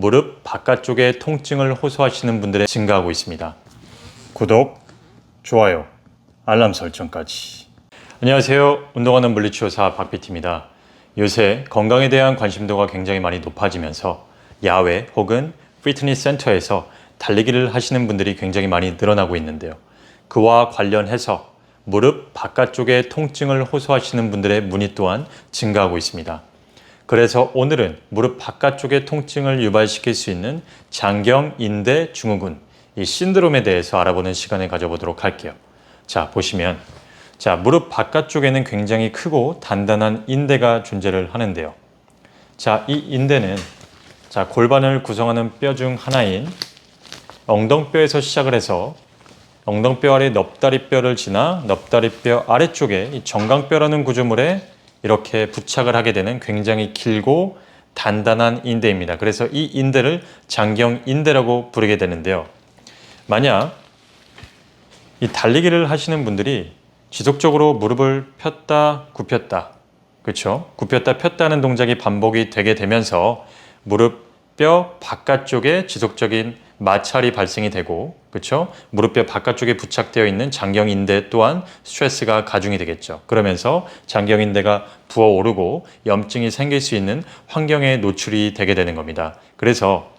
무릎 바깥쪽의 통증을 호소하시는 분들의 증가하고 있습니다. 구독, 좋아요, 알람 설정까지. 안녕하세요. 운동하는 물리치료사 박PT입니다. 요새 건강에 대한 관심도가 굉장히 많이 높아지면서 야외 혹은 피트니스 센터에서 달리기를 하시는 분들이 굉장히 많이 늘어나고 있는데요. 그와 관련해서 무릎 바깥쪽의 통증을 호소하시는 분들의 문의 또한 증가하고 있습니다. 그래서 오늘은 무릎 바깥쪽의 통증을 유발시킬 수 있는 장경 인대 증후군, 이 신드롬에 대해서 알아보는 시간을 가져보도록 할게요. 자, 보시면 자, 무릎 바깥쪽에는 굉장히 크고 단단한 인대가 존재를 하는데요. 자, 이 인대는 자, 골반을 구성하는 뼈 중 하나인 엉덩뼈에서 시작을 해서 엉덩뼈 아래 넙다리뼈를 지나 넙다리뼈 아래쪽에 이 정강뼈라는 구조물에 이렇게 부착을 하게 되는 굉장히 길고 단단한 인대입니다. 그래서 이 인대를 장경 인대라고 부르게 되는데요. 만약 이 달리기를 하시는 분들이 지속적으로 무릎을 폈다 굽혔다 그렇죠? 굽혔다 폈다는 동작이 반복이 되게 되면서 무릎 뼈 바깥쪽에 지속적인 마찰이 발생이 되고 그렇죠? 무릎뼈 바깥쪽에 부착되어 있는 장경인대 또한 스트레스가 가중이 되겠죠. 그러면서 장경인대가 부어오르고 염증이 생길 수 있는 환경에 노출이 되게 되는 겁니다. 그래서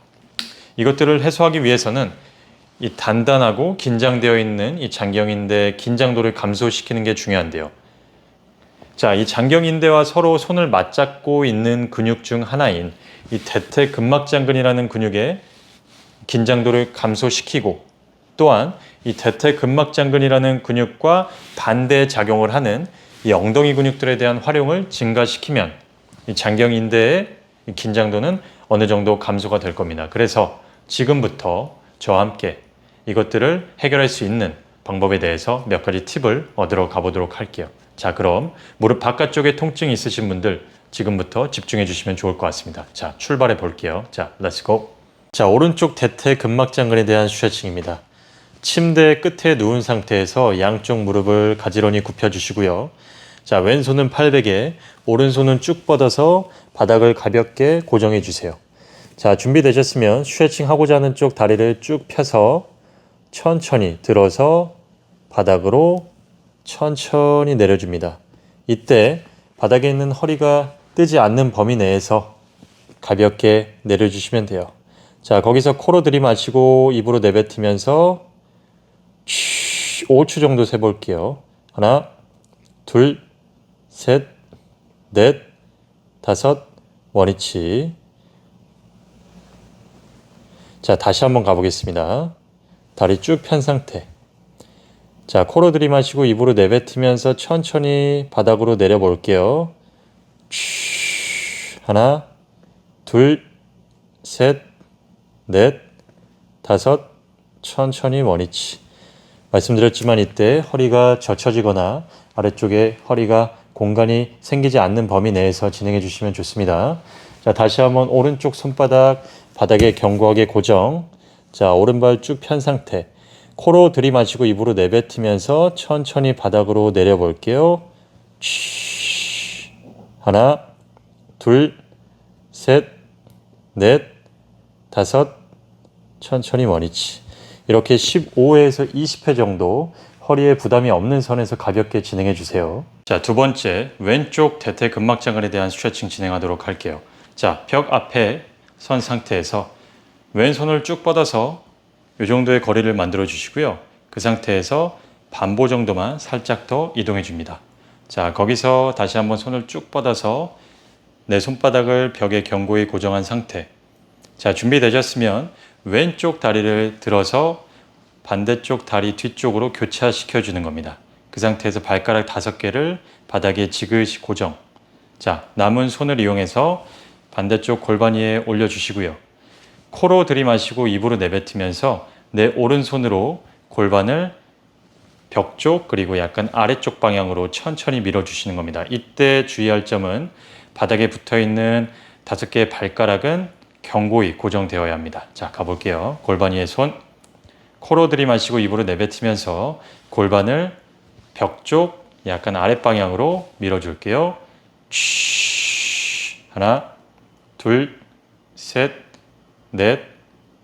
이것들을 해소하기 위해서는 이 단단하고 긴장되어 있는 이 장경인대 긴장도를 감소시키는 게 중요한데요. 자, 이 장경인대와 서로 손을 맞잡고 있는 근육 중 하나인 이 대퇴근막장근이라는 근육의 긴장도를 감소시키고 또한 이 대퇴근막장근이라는 근육과 반대 작용을 하는 이 엉덩이 근육들에 대한 활용을 증가시키면 이 장경 인대의 이 긴장도는 어느 정도 감소가 될 겁니다. 그래서 지금부터 저와 함께 이것들을 해결할 수 있는 방법에 대해서 몇 가지 팁을 얻으러 가보도록 할게요. 자, 그럼 무릎 바깥쪽에 통증이 있으신 분들 지금부터 집중해 주시면 좋을 것 같습니다. 자, 출발해 볼게요. 자, 렛츠고. 자, 오른쪽 대퇴 근막장근에 대한 스트레칭입니다. 침대 끝에 누운 상태에서 양쪽 무릎을 가지런히 굽혀 주시고요. 자, 왼손은 팔베개, 오른손은 쭉 뻗어서 바닥을 가볍게 고정해 주세요. 자, 준비되셨으면 스트레칭 하고자 하는 쪽 다리를 쭉 펴서 천천히 들어서 바닥으로 천천히 내려줍니다. 이때 바닥에 있는 허리가 뜨지 않는 범위 내에서 가볍게 내려주시면 돼요. 자, 거기서 코로 들이마시고 입으로 내뱉으면서 5초 정도 세 볼게요. 하나, 둘, 셋, 넷, 다섯, 원위치. 자, 다시 한번 가보겠습니다. 다리 쭉 편 상태. 자, 코로 들이마시고 입으로 내뱉으면서 천천히 바닥으로 내려볼게요. 하나, 둘, 셋, 넷, 다섯, 천천히 원위치. 말씀드렸지만 이때 허리가 젖혀지거나 아래쪽에 허리가 공간이 생기지 않는 범위 내에서 진행해 주시면 좋습니다. 자, 다시 한번 오른쪽 손바닥 바닥에 견고하게 고정. 자, 오른발 쭉 편 상태. 코로 들이마시고 입으로 내뱉으면서 천천히 바닥으로 내려 볼게요. 하나, 둘, 셋, 넷, 다섯, 천천히 원위치. 이렇게 15회에서 20회 정도 허리에 부담이 없는 선에서 가볍게 진행해 주세요. 자, 두 번째, 왼쪽 대퇴 근막장근에 대한 스트레칭 진행하도록 할게요. 자, 벽 앞에 선 상태에서 왼손을 쭉 뻗어서 이 정도의 거리를 만들어 주시고요. 그 상태에서 반보 정도만 살짝 더 이동해 줍니다. 자, 거기서 다시 한번 손을 쭉 뻗어서 내 손바닥을 벽에 견고히 고정한 상태. 자, 준비되셨으면 왼쪽 다리를 들어서 반대쪽 다리 뒤쪽으로 교차시켜 주는 겁니다. 그 상태에서 발가락 다섯 개를 바닥에 지그시 고정. 자, 남은 손을 이용해서 반대쪽 골반 위에 올려주시고요. 코로 들이마시고 입으로 내뱉으면서 내 오른손으로 골반을 벽 쪽 그리고 약간 아래쪽 방향으로 천천히 밀어주시는 겁니다. 이때 주의할 점은 바닥에 붙어 있는 다섯 개의 발가락은 견고히 고정되어야 합니다. 자, 가볼게요. 골반 위에 손, 코로 들이마시고 입으로 내뱉으면서 골반을 벽 쪽 약간 아랫 방향으로 嘘하나, 둘, 셋, 넷,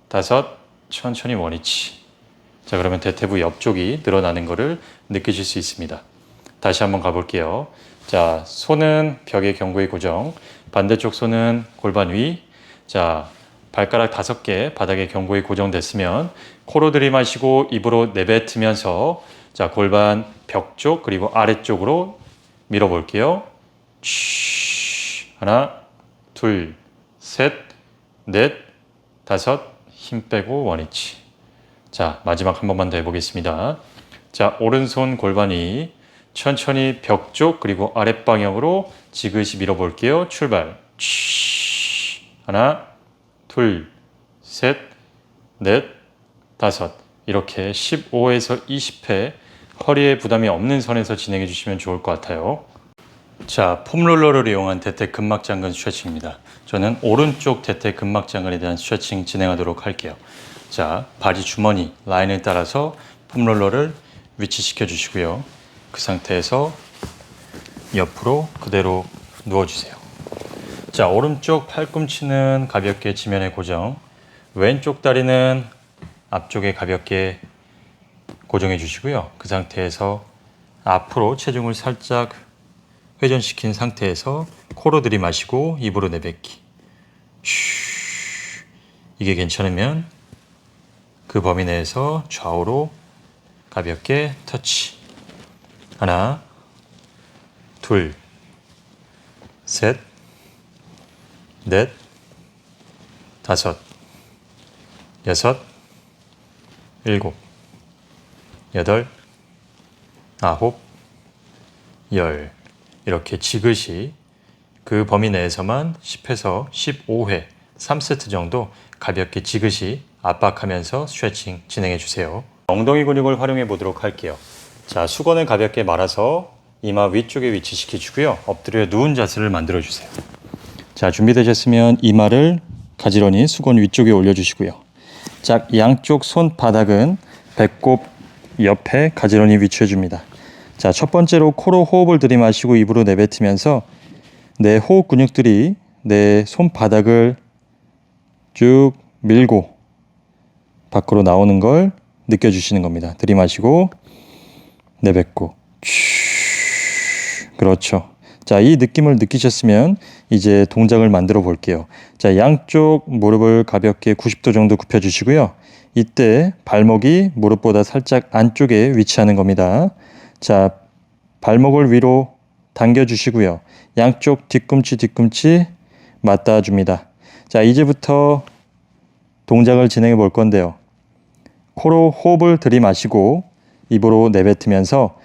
다섯, 천천히 원위치. 자, 그러면 대퇴부 옆쪽이 늘어나는 것을 느끼실 수 있습니다. 다시 한번 가볼게요. 자, 손은 벽에 견고히 고정. 반대쪽 손은 골반 위. 자, 발가락 다섯 개 바닥에 견고히 고정됐으면 코로 들이마시고 입으로 내뱉으면서 자, 골반 벽 쪽 그리고 아래쪽으로 밀어 볼게요. 쉬. 하나, 둘, 셋, 넷, 다섯, 힘 빼고 원위치. 자, 마지막 한 번만 더 해보겠습니다. 자, 오른손 골반이 천천히 벽 쪽 그리고 아랫방향으로 지그시 밀어볼게요. 출발. 쉬. 하나, 둘, 셋, 넷, 다섯. 이렇게 15에서 20회 허리에 부담이 없는 선에서 진행해 주시면 좋을 것 같아요. 자, 폼롤러를 이용한 대퇴 근막장근 스트레칭입니다. 저는 오른쪽 대퇴 근막장근에 대한 스트레칭 진행하도록 할게요. 자, 바지 주머니 라인을 따라서 폼롤러를 위치시켜 주시고요. 그 상태에서 옆으로 그대로 누워 주세요. 자, 오른쪽 팔꿈치는 가볍게 지면에 고정. 왼쪽 다리는 앞쪽에 가볍게 고정해 주시고요. 그 상태에서 앞으로 체중을 살짝 회전시킨 상태에서 코로 들이마시고 입으로 내뱉기. 쉬. 이게 괜찮으면 그 범위 내에서 좌우로 가볍게 터치. 하나, 둘, 셋, 넷, 다섯, 여섯, 일곱, 여덟, 아홉, 열. 이렇게 지그시 그 범위 내에서만 10회에서 15회 3세트 정도 가볍게 지그시 압박하면서 스트레칭 진행해 주세요. 엉덩이 근육을 활용해 보도록 할게요. 자, 수건을 가볍게 말아서 이마 위쪽에 위치시켜 주고요. 엎드려 누운 자세를 만들어 주세요. 자, 준비되셨으면 이마를 가지런히 수건 위쪽에 올려 주시고요. 자, 양쪽 손 바닥은 배꼽 옆에 가지런히 위치해 줍니다. 자, 첫 번째로 코로 호흡을 들이마시고 입으로 내뱉으면서 내 호흡 근육들이 내 손바닥을 쭉 밀고 밖으로 나오는 걸 느껴주시는 겁니다. 들이마시고 내뱉고 슈 그렇죠. 자, 이 느낌을 느끼셨으면 이제 동작을 만들어 볼게요. 자, 양쪽 무릎을 가볍게 90도 정도 굽혀 주시고요. 이때 발목이 무릎보다 살짝 안쪽에 위치하는 겁니다. 자, 발목을 위로 당겨 주시고요. 양쪽 뒤꿈치 뒤꿈치 맞닿아 줍니다. 자, 이제부터 동작을 진행해 볼 건데요. 코로 호흡을 들이마시고 입으로 내뱉으면서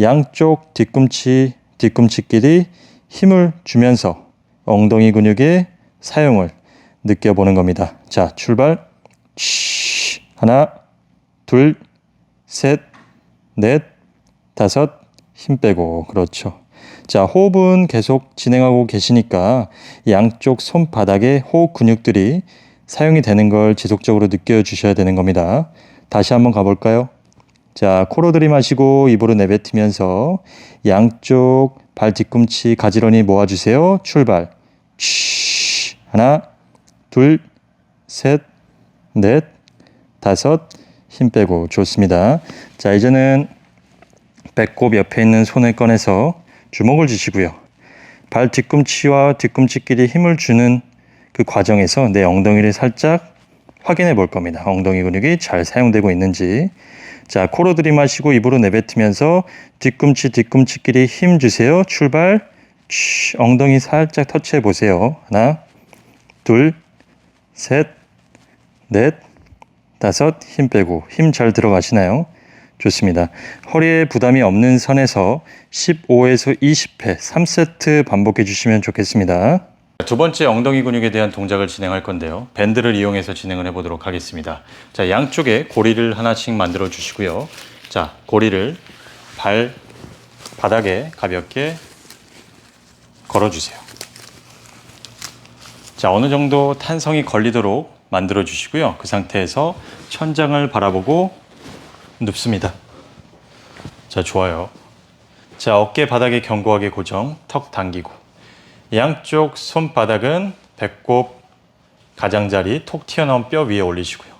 양쪽 뒤꿈치 뒤꿈치끼리 힘을 주면서 엉덩이 근육의 사용을 느껴보는 겁니다. 자, 출발. 쉬. 하나, 둘, 셋, 넷, 다섯, 힘 빼고. 그렇죠. 자, 호흡은 계속 진행하고 계시니까 양쪽 손바닥에 호흡 근육들이 사용이 되는 걸 지속적으로 느껴주셔야 되는 겁니다. 다시 한번 가볼까요? 자, 코로 들이마시고 입으로 내뱉으면서 양쪽 발 뒤꿈치 가지런히 모아주세요. 출발. 쉬. 하나, 둘, 셋, 넷, 다섯, 힘 빼고. 좋습니다. 자, 이제는 배꼽 옆에 있는 손을 꺼내서 주먹을 쥐시고요. 발 뒤꿈치와 뒤꿈치끼리 힘을 주는 그 과정에서 내 엉덩이를 살짝 확인해 볼 겁니다. 엉덩이 근육이 잘 사용되고 있는지. 자, 코로 들이마시고 입으로 내뱉으면서 뒤꿈치 뒤꿈치끼리 힘 주세요. 출발. 쉬, 엉덩이 살짝 터치해 보세요. 하나, 둘, 셋, 넷, 다섯, 힘 빼고. 힘 잘 들어가시나요? 좋습니다. 허리에 부담이 없는 선에서 15에서 20회 3세트 반복해 주시면 좋겠습니다. 두 번째 엉덩이 근육에 대한 동작을 진행할 건데요. 밴드를 이용해서 진행을 해보도록 하겠습니다. 자, 양쪽에 고리를 하나씩 만들어 주시고요. 자, 고리를 발 바닥에 가볍게 걸어 주세요. 자, 어느 정도 탄성이 걸리도록 만들어 주시고요. 그 상태에서 천장을 바라보고 눕습니다. 자, 좋아요. 자, 어깨 바닥에 견고하게 고정, 턱 당기고. 양쪽 손바닥은 배꼽 가장자리 톡 튀어나온 뼈 위에 올리시고요.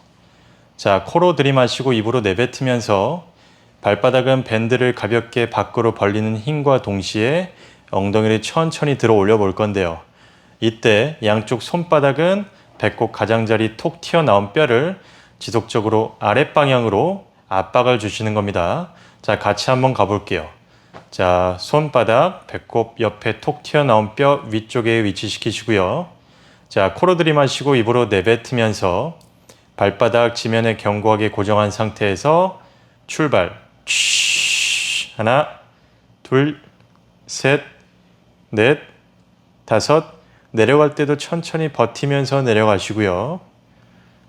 자, 코로 들이마시고 입으로 내뱉으면서 발바닥은 밴드를 가볍게 밖으로 벌리는 힘과 동시에 엉덩이를 천천히 들어 올려 볼 건데요. 이때 양쪽 손바닥은 배꼽 가장자리 톡 튀어나온 뼈를 지속적으로 아랫방향으로 압박을 주시는 겁니다. 자, 같이 한번 가볼게요. 자, 손바닥, 배꼽 옆에 톡 튀어나온 뼈 위쪽에 위치시키시고요. 자, 코로 들이마시고 입으로 내뱉으면서 발바닥 지면에 견고하게 고정한 상태에서 출발. 쉬. 하나, 둘, 셋, 넷, 다섯. 내려갈 때도 천천히 버티면서 내려가시고요.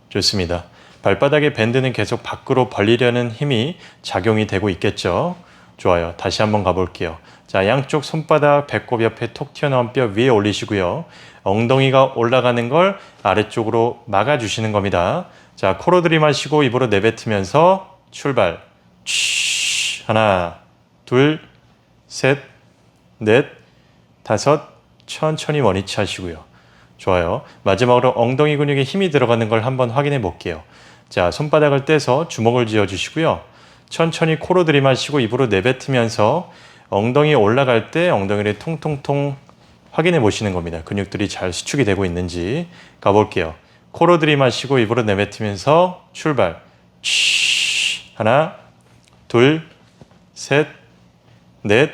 좋습니다. 발바닥의 밴드는 계속 밖으로 벌리려는 힘이 작용이 되고 있겠죠. 좋아요. 다시 한번 가볼게요. 자, 양쪽 손바닥 배꼽 옆에 톡 튀어나온 뼈 위에 올리시고요. 엉덩이가 올라가는 걸 아래쪽으로 막아주시는 겁니다. 자, 코로 들이마시고 입으로 내뱉으면서 출발. 쉬. 하나, 둘, 셋, 넷, 다섯. 천천히 원위치 하시고요. 좋아요. 마지막으로 엉덩이 근육에 힘이 들어가는 걸 한번 확인해 볼게요. 자, 손바닥을 떼서 주먹을 쥐어 주시고요. 천천히 코로 들이마시고 입으로 내뱉으면서 엉덩이 올라갈 때 엉덩이를 통통통 확인해 보시는 겁니다. 근육들이 잘 수축이 되고 있는지 가볼게요. 코로 들이마시고 입으로 내뱉으면서 출발. 쉬. 하나, 둘, 셋, 넷,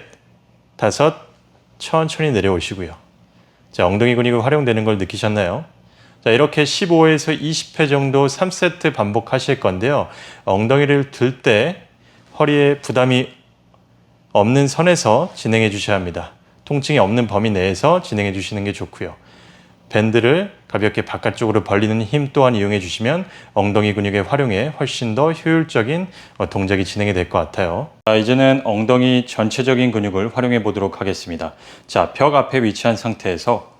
다섯. 천천히 내려오시고요. 자, 엉덩이 근육이 활용되는 걸 느끼셨나요? 자, 이렇게 15에서 20회 정도 3세트 반복하실 건데요. 엉덩이를 들 때 허리에 부담이 없는 선에서 진행해 주셔야 합니다. 통증이 없는 범위 내에서 진행해 주시는 게 좋고요. 밴드를 가볍게 바깥쪽으로 벌리는 힘 또한 이용해 주시면 엉덩이 근육의 활용에 훨씬 더 효율적인 어, 동작이 진행이 될 것 같아요. 자, 이제는 엉덩이 전체적인 근육을 활용해 보도록 하겠습니다. 자, 벽 앞에 위치한 상태에서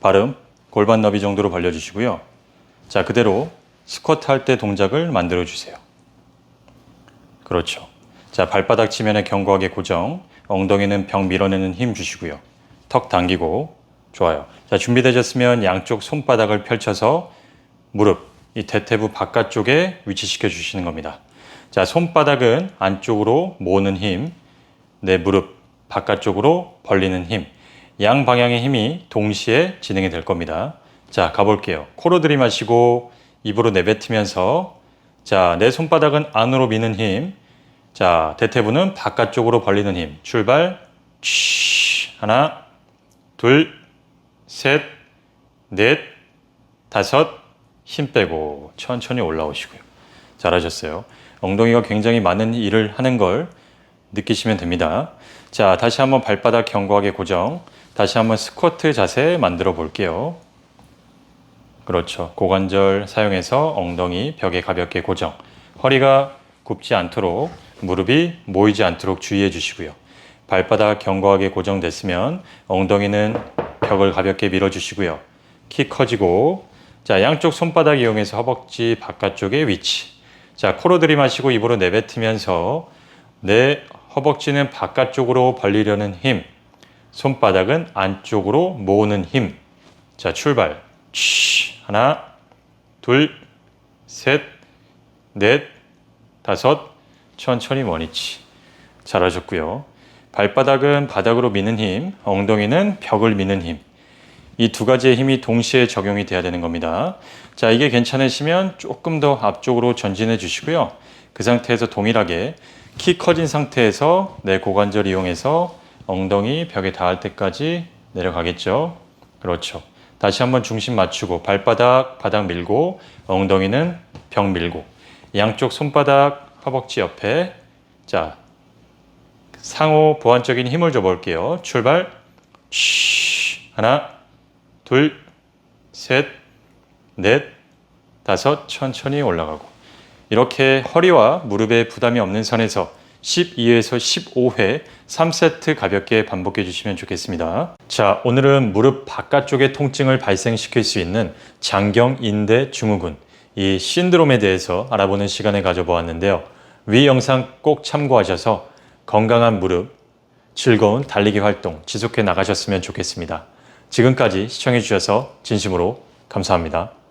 발음 골반 너비 정도로 벌려주시고요. 자, 그대로 스쿼트 할 때 동작을 만들어 주세요. 그렇죠. 자, 발바닥 지면에 견고하게 고정, 엉덩이는 벽 밀어내는 힘 주시고요. 턱 당기고, 좋아요. 자, 준비되셨으면 양쪽 손바닥을 펼쳐서 무릎, 이 대퇴부 바깥쪽에 위치시켜 주시는 겁니다. 자, 손바닥은 안쪽으로 모으는 힘, 내 무릎 바깥쪽으로 벌리는 힘, 양 방향의 힘이 동시에 진행이 될 겁니다. 자, 가볼게요. 코로 들이마시고 입으로 내뱉으면서 자, 내 손바닥은 안으로 미는 힘. 자, 대퇴부는 바깥쪽으로 벌리는 힘. 출발. 쉬. 하나, 둘, 셋, 넷, 다섯. 힘 빼고 천천히 올라오시고요. 잘하셨어요. 엉덩이가 굉장히 많은 일을 하는 걸 느끼시면 됩니다. 자, 다시 한번 발바닥 견고하게 고정. 다시 한번 스쿼트 자세 만들어 볼게요. 그렇죠. 고관절 사용해서 엉덩이 벽에 가볍게 고정. 허리가 굽지 않도록 무릎이 모이지 않도록 주의해 주시고요. 발바닥 견고하게 고정됐으면 엉덩이는 벽을 가볍게 밀어 주시고요. 키 커지고 자, 양쪽 손바닥 이용해서 허벅지 바깥쪽에 위치. 자, 코로 들이마시고 입으로 내뱉으면서 내 허벅지는 바깥쪽으로 벌리려는 힘. 손바닥은 안쪽으로 모으는 힘. 자, 출발. 쉬. 하나, 둘, 셋, 넷, 다섯. 천천히 원위치. 잘하셨고요. 발바닥은 바닥으로 미는 힘, 엉덩이는 벽을 미는 힘. 이 두 가지의 힘이 동시에 적용이 돼야 되는 겁니다. 자, 이게 괜찮으시면 조금 더 앞쪽으로 전진해 주시고요. 그 상태에서 동일하게 키 커진 상태에서 내 고관절 이용해서 엉덩이 벽에 닿을 때까지 내려가겠죠. 그렇죠. 다시 한번 중심 맞추고 발바닥 바닥 밀고 엉덩이는 벽 밀고 양쪽 손바닥 허벅지 옆에 자 상호 보완적인 힘을 줘 볼게요. 출발. 쉬. 하나, 둘, 셋, 넷, 다섯 천천히 올라가고 이렇게 허리와 무릎에 부담이 없는 선에서 12에서 15회 3세트 가볍게 반복해 주시면 좋겠습니다. 자, 오늘은 무릎 바깥쪽의 통증을 발생시킬 수 있는 장경 인대 증후군, 이 신드롬에 대해서 알아보는 시간을 가져보았는데요. 위 영상 꼭 참고하셔서 건강한 무릎, 즐거운 달리기 활동 지속해 나가셨으면 좋겠습니다. 지금까지 시청해 주셔서 진심으로 감사합니다.